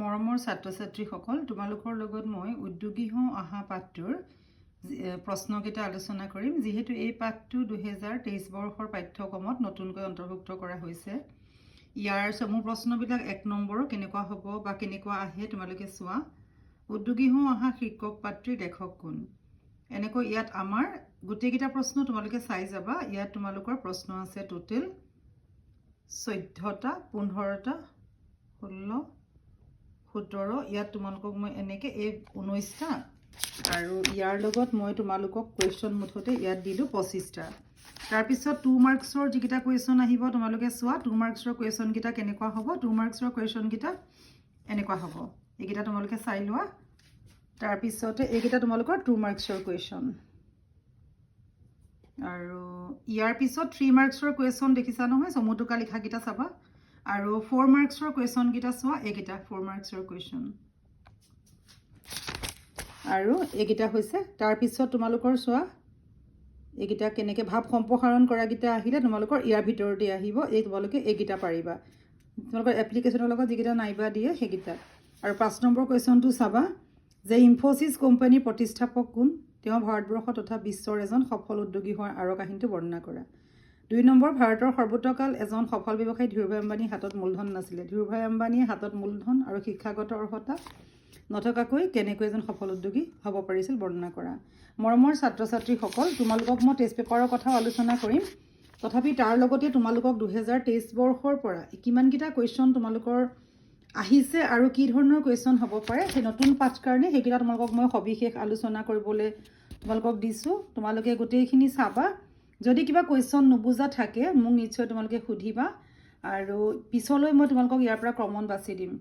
মৰমৰ ছাত্ৰ ছাত্ৰীসকল তোমালোকৰ লগত মই উদ্যোগী হওঁ অহা পাঠটোৰ প্ৰশ্নকেইটা আলোচনা কৰিম। যিহেতু এই পাঠটো দুহেজাৰ তেইছ বৰ্ষৰ পাঠ্যক্ৰমত নতুনকৈ অন্তৰ্ভুক্ত কৰা হৈছে। ইয়াৰ চমু প্ৰশ্নবিলাক এক নম্বৰো কেনেকুৱা হ'ব বা কেনেকুৱা আহে তোমালোকে চোৱা। উদ্যোগী হওঁ অহা শিক্ষক পাত্ৰীৰ লেখক কোন? এনেকৈ ইয়াত আমাৰ গোটেইকেইটা প্ৰশ্ন তোমালোকে চাই যাবা। ইয়াত তোমালোকৰ প্ৰশ্ন আছে টোটেল চৈধ্যটা পোন্ধৰটা ষোল্ল সোতৰ ইয়াত তোমালোকক মই এনেকৈ এই ঊনৈছটা আৰু ইয়াৰ লগত মই তোমালোকক কুৱেশ্যন মুঠতে ইয়াত দিলোঁ পঁচিছটা তাৰপিছত টু মাৰ্কছৰ যিকেইটা কুৱেশ্যন আহিব তোমালোকে চোৱা টু মাৰ্কছৰ কুৱেশ্যনকেইটা কেনেকুৱা হ'ব টু মাৰ্কছৰ কুৱেশ্যনকেইটা এনেকুৱা হ'ব। এইকেইটা তোমালোকে চাই লোৱা। তাৰপিছতে এইকেইটা তোমালোকৰ টু মাৰ্কছৰ কুৱেশ্যন আৰু ইয়াৰ পিছত থ্ৰী মাৰ্কছৰ কুৱেশ্যন দেখিছা নহয় চমুটোকা লিখাকেইটা চাবা। আৰু ফ'ৰ মাৰ্কছৰ কুৱেশ্যনকেইটা চোৱা এইকেইটা ফ'ৰ মাৰ্কছৰ কুৱেশ্যন আৰু এইকেইটা হৈছে তাৰপিছত তোমালোকৰ চোৱা এইকেইটা কেনেকৈ ভাৱ সম্প্ৰসাৰণ কৰাকেইটা আহিলে তোমালোকৰ ইয়াৰ ভিতৰতে আহিব এই তোমালোকে এইকেইটা পাৰিবা। তোমালোকৰ এপ্লিকেশ্যনৰ লগত যিকেইটা নাইবা দিয়ে সেইকেইটা। আৰু পাঁচ নম্বৰ কুৱেশ্যনটো চাবা যে ইনফ'চিছ কোম্পানীৰ প্ৰতিষ্ঠাপক কোন? তেওঁ ভাৰতবৰ্ষ তথা বিশ্বৰ এজন সফল উদ্যোগী হোৱাৰ আঁৰৰ কাহিনীটো বৰ্ণনা কৰা। দুই নম্বৰ ভাৰতৰ সৰ্বোত্তকাল এজন সফল ব্যৱসায়ী ধীৰুভাই আম্বানীৰ হাতত মূলধন নাছিলে। ধীৰুভাই আম্বানীয়ে হাতত মূলধন আৰু শিক্ষাগত অৰ্হতা নথকাকৈ কেনেকৈ এজন সফল উদ্যোগী হ'ব পাৰিছিল বৰ্ণনা কৰা। মৰমৰ ছাত্ৰ ছাত্ৰীসকল তোমালোকক মই টেষ্ট পেপাৰৰ কথাও আলোচনা কৰিম। তথাপি তাৰ লগতে তোমালোকক দুহেজাৰ তেইছ বৰ্ষৰ পৰা কিমানকেইটা কুৱেশ্যন তোমালোকৰ আহিছে আৰু কি ধৰণৰ কুৱেশ্যন হ'ব পাৰে সেই নতুন পাঠ কাৰণে সেইকেইটা তোমালোকক মই সবিশেষ আলোচনা কৰিবলৈ তোমালোকক দিছোঁ। তোমালোকে গোটেইখিনি চাবা। যদি কিবা কুৱেশ্যন নুবুজা থাকে, মোক নিশ্চয় তোমালোকে সুধিবা। আৰু পিছলৈ মই তোমালোকক ইয়াৰ পৰা কমন বাছি দিম।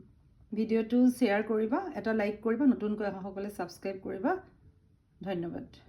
ভিডিঅ'টো শ্বেয়াৰ কৰিবা, এটা লাইক কৰিবা, নতুনকৈ অহাসকলে ছাবস্ক্ৰাইব কৰিবা। ধন্যবাদ।